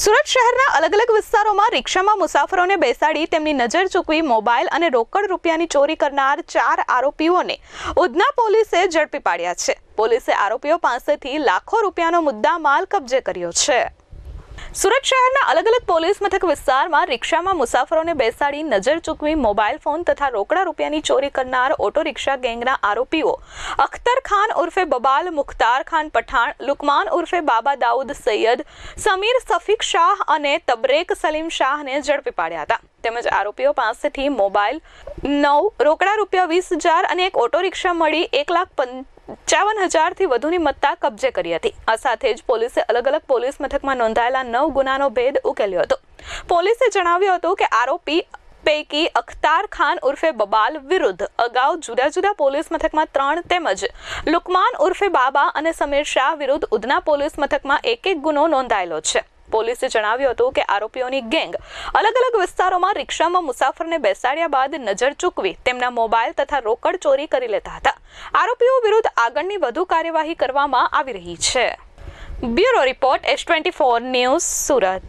સુરત શહેરના અલગ અલગ વિસ્તારોમાં રિક્ષામાં મુસાફરોને બેસાડી તેમની નજર ચૂકવી મોબાઈલ અને રોકડ રૂપિયાની ચોરી કરનાર ચાર આરોપીઓને ઉધના પોલીસે ઝડપી પાડ્યા છે. પોલીસે આરોપીઓ પાસેથી લાખો રૂપિયાનો મુદ્દા માલ કબજે કર્યો છે. સુરત શહેરના અલગ અલગ પોલીસ મથક વિસ્તારમાં રિક્ષામાં મુસાફરોને બેસાડી નજર ચૂકવી મોબાઈલ ફોન તથા રોકડા રૂપિયાની ચોરી કરનાર ઓટો રિક્ષા ગેંગના આરોપીઓ. અખ્તર ખાન ઉર્ફે બબાલ મુખ્તાર ખાન પઠાણ, લુકમાન ઉર્ફે બાબા દાઉદ સૈયદ, સમીર સફીક શાહ અને તબરેક સલીમ શાહને ઝડપી પાડ્યા હતા. તેમજ આરોપીઓ પાસેથી મોબાઈલ નવ, રોકડા રૂપિયા વીસ હજાર અને એક ઓટો રિક્ષા મળી એક લાખ પંચાવન હજારથી વધુની મત્તા કબજે કરી હતી. આ સાથે જ પોલીસે અલગ અલગ પોલીસ મથકમાં નોંધાયેલા નવ ગુનાનો ભેદ ઉકેલ્યો હતો. પોલીસે જણાવ્યું હતું કે આરોપી પૈકી અખ્તાર ખાન ઉર્ફે બબાલ વિરુદ્ધ અગાઉ જુદા જુદા પોલીસ મથકમાં ત્રણ તેમજ લુકમાન ઉર્ફે બાબા અને સમીર શાહ વિરુદ્ધ ઉધના પોલીસ મથકમાં એક એક ગુનો નોંધાયેલો છે. પોલીસે જણાવ્યું હતું કે આરોપીઓની ગેંગ અલગ અલગ વિસ્તારોમાં રિક્ષામાં મુસાફરને બેસાડ્યા બાદ નજર ચૂકવી તેમના મોબાઈલ તથા રોકડ ચોરી કરી લેતા હતા. આરોપીઓ વિરુદ્ધ આગળની વધુ કાર્યવાહી કરવામાં આવી રહી છે. Bureau report S twenty four news Surat.